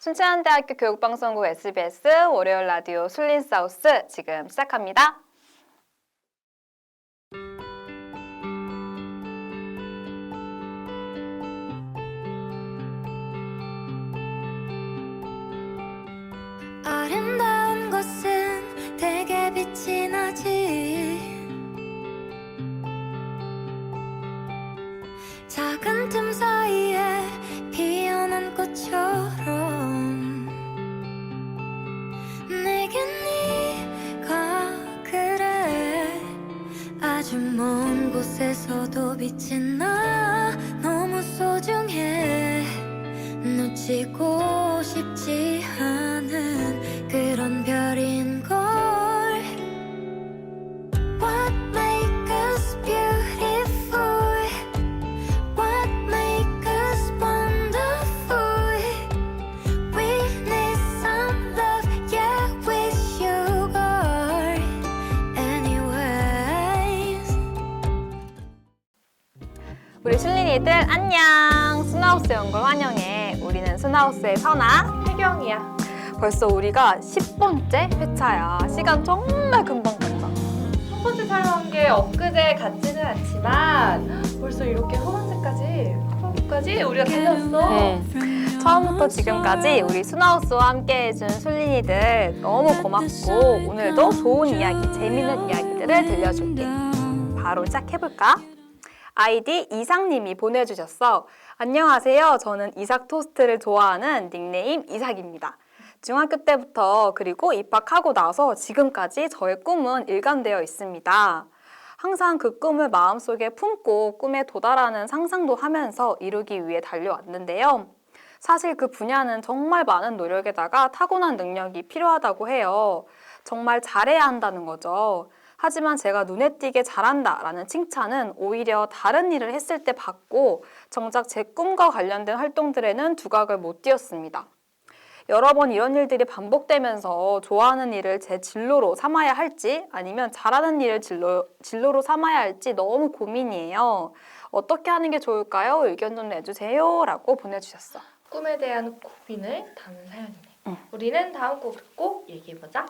순천대학교 교육방송국 SBS 월요일 라디오 술린사우스 지금 시작합니다. 아름다운 곳은 되게 빛이 나지 작은 틈 사이에 먼 곳에서도 빛이 나. 너무 소중해. 놓치고 싶지 않은 우리 술린이들 안녕! 스나우스 연걸 환영해. 우리는 스나우스의 선아. 혜경이야. 벌써 우리가 10번째 회차야. 시간 정말 금방 간다. 첫 번째 촬영한 게 엊그제 같지는 않지만 벌써 이렇게 허먼제까지 허먼까지 우리가 달렸어. 네. 처음부터 지금까지 우리 스나우스와 함께 해준 술린이들 너무 고맙고 오늘도 좋은 이야기, 재밌는 이야기들을 들려줄게. 바로 시작해볼까? 아이디 이상님이 보내주셨어. 안녕하세요. 저는 이삭 토스트를 좋아하는 닉네임 이삭입니다. 중학교 때부터 그리고 입학하고 나서 지금까지 저의 꿈은 일관되어 있습니다. 항상 그 꿈을 마음속에 품고 꿈에 도달하는 상상도 하면서 이루기 위해 달려왔는데요. 사실 그 분야는 정말 많은 노력에다가 타고난 능력이 필요하다고 해요. 정말 잘해야 한다는 거죠. 하지만 제가 눈에 띄게 잘한다 라는 칭찬은 오히려 다른 일을 했을 때 받고 정작 제 꿈과 관련된 활동들에는 두각을 못 띄었습니다. 여러 번 이런 일들이 반복되면서 좋아하는 일을 제 진로로 삼아야 할지 아니면 잘하는 일을 진로, 진로로 삼아야 할지 너무 고민이에요. 어떻게 하는 게 좋을까요? 의견 좀 내주세요. 라고 보내주셨어. 꿈에 대한 고민을 담은 사연이네. 응. 우리는 다음 곡 듣고 얘기해보자.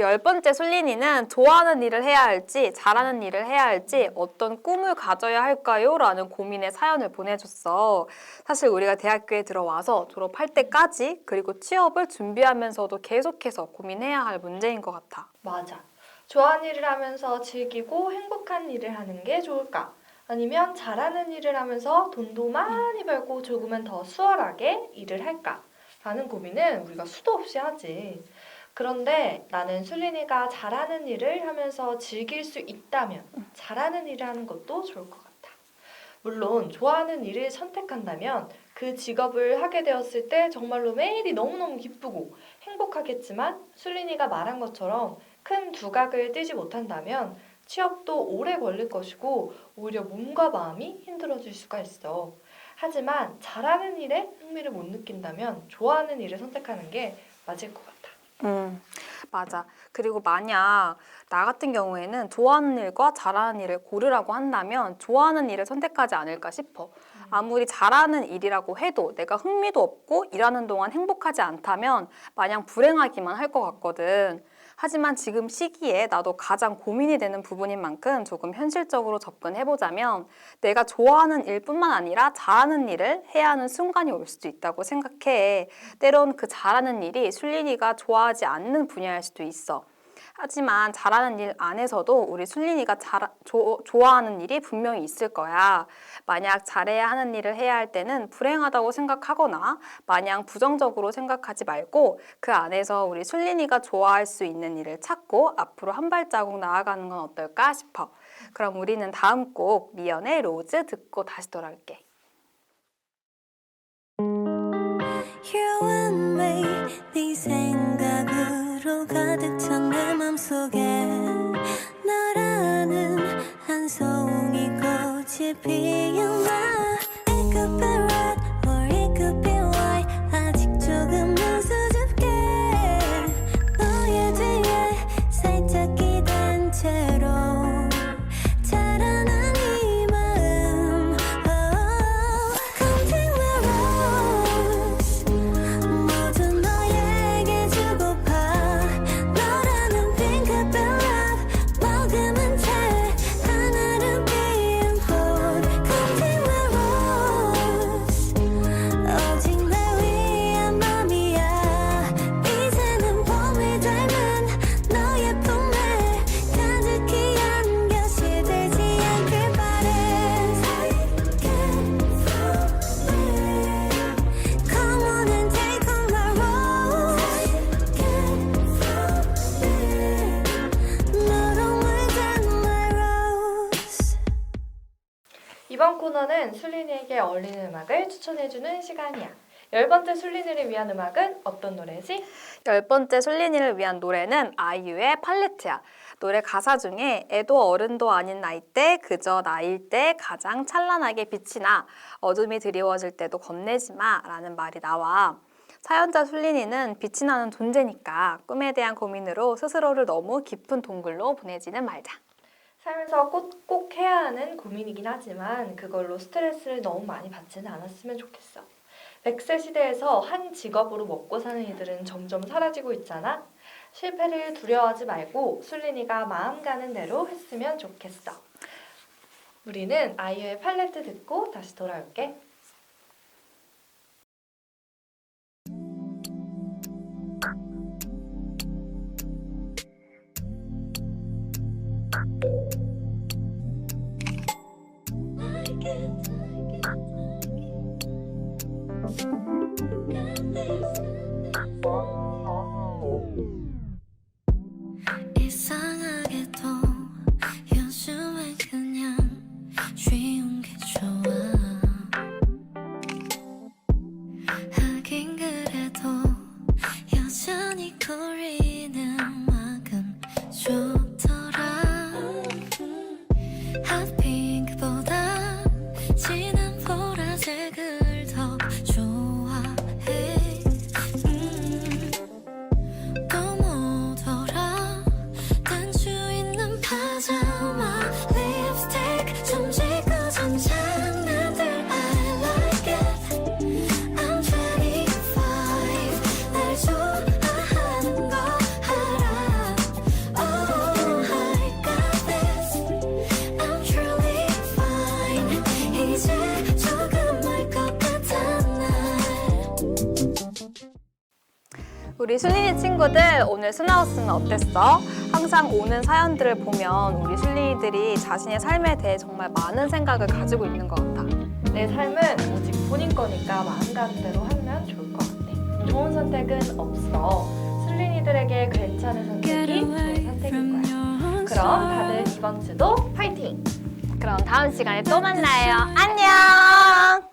우리 열 번째 솔린이는 좋아하는 일을 해야 할지 잘하는 일을 해야 할지 어떤 꿈을 가져야 할까요? 라는 고민의 사연을 보내줬어. 사실 우리가 대학교에 들어와서 졸업할 때까지 그리고 취업을 준비하면서도 계속해서 고민해야 할 문제인 것 같아. 맞아. 좋아하는 일을 하면서 즐기고 행복한 일을 하는 게 좋을까? 아니면 잘하는 일을 하면서 돈도 많이 벌고 조금은 더 수월하게 일을 할까? 라는 고민은 우리가 수도 없이 하지. 그런데 나는 술린이가 잘하는 일을 하면서 즐길 수 있다면 잘하는 일을 하는 것도 좋을 것 같아. 물론 좋아하는 일을 선택한다면 그 직업을 하게 되었을 때 정말로 매일이 너무너무 기쁘고 행복하겠지만 술린이가 말한 것처럼 큰 두각을 띄지 못한다면 취업도 오래 걸릴 것이고 오히려 몸과 마음이 힘들어질 수가 있어. 하지만 잘하는 일에 흥미를 못 느낀다면 좋아하는 일을 선택하는 게 맞을 것 같아. 음, 맞아. 그리고 만약 나 같은 경우에는 좋아하는 일과 잘하는 일을 고르라고 한다면 좋아하는 일을 선택하지 않을까 싶어. 아무리 잘하는 일이라고 해도 내가 흥미도 없고 일하는 동안 행복하지 않다면 마냥 불행하기만 할 것 같거든. 하지만 지금 시기에 나도 가장 고민이 되는 부분인 만큼 조금 현실적으로 접근해보자면 내가 좋아하는 일뿐만 아니라 잘하는 일을 해야 하는 순간이 올 수도 있다고 생각해. 때론 그 잘하는 일이 술린이가 좋아하지 않는 분야일 수도 있어. 하지만 잘하는 일 안에서도 우리 술린이가 잘, 조, 좋아하는 일이 분명히 있을 거야. 만약 잘해야 하는 일을 해야 할 때는 불행하다고 생각하거나 마냥 부정적으로 생각하지 말고 그 안에서 우리 술린이가 좋아할 수 있는 일을 찾고 앞으로 한 발자국 나아가는 건 어떨까 싶어. 그럼 우리는 다음 곡 미연의 로즈 듣고 다시 돌아올게. You and me 네 생각으로 가득 찬 내 맘속에 너라는 한 송이 꽃이 피었나 코너는 술린이에게 어울리는 음악을 추천해주는 시간이야. 열 번째 술린이를 위한 음악은 어떤 노래지? 열 번째 솔린이를 위한 노래는 아이유의 팔레트야. 노래 가사 중에 애도 어른도 아닌 나이 때 그저 나일 때 가장 찬란하게 빛이 나 어둠이 드리워질 때도 겁내지 마라는 말이 나와. 사연자 술린이는 빛이 나는 존재니까 꿈에 대한 고민으로 스스로를 너무 깊은 동굴로 보내지는 말자. 살면서 꼭, 꼭 해야 하는 고민이긴 하지만 그걸로 스트레스를 너무 많이 받지는 않았으면 좋겠어. 100세 시대에서 한 직업으로 먹고 사는 이들은 점점 사라지고 있잖아. 실패를 두려워하지 말고 술린이가 마음 가는 대로 했으면 좋겠어. 우리는 아이유의 팔레트 듣고 다시 돌아올게. 이 우리 술린이 친구들 오늘 스나우스는 어땠어? 항상 오는 사연들을 보면 우리 술린이들이 자신의 삶에 대해 정말 많은 생각을 가지고 있는 것 같아. 내 삶은 오직 본인 거니까 마음 가는 대로 하면 좋을 것 같아. 좋은 선택은 없어. 술린이들에게 괜찮은 선택이 좋은 선택일 거야. 그럼 다들 이번 주도 파이팅! 그럼 다음 시간에 또 만나요. 안녕!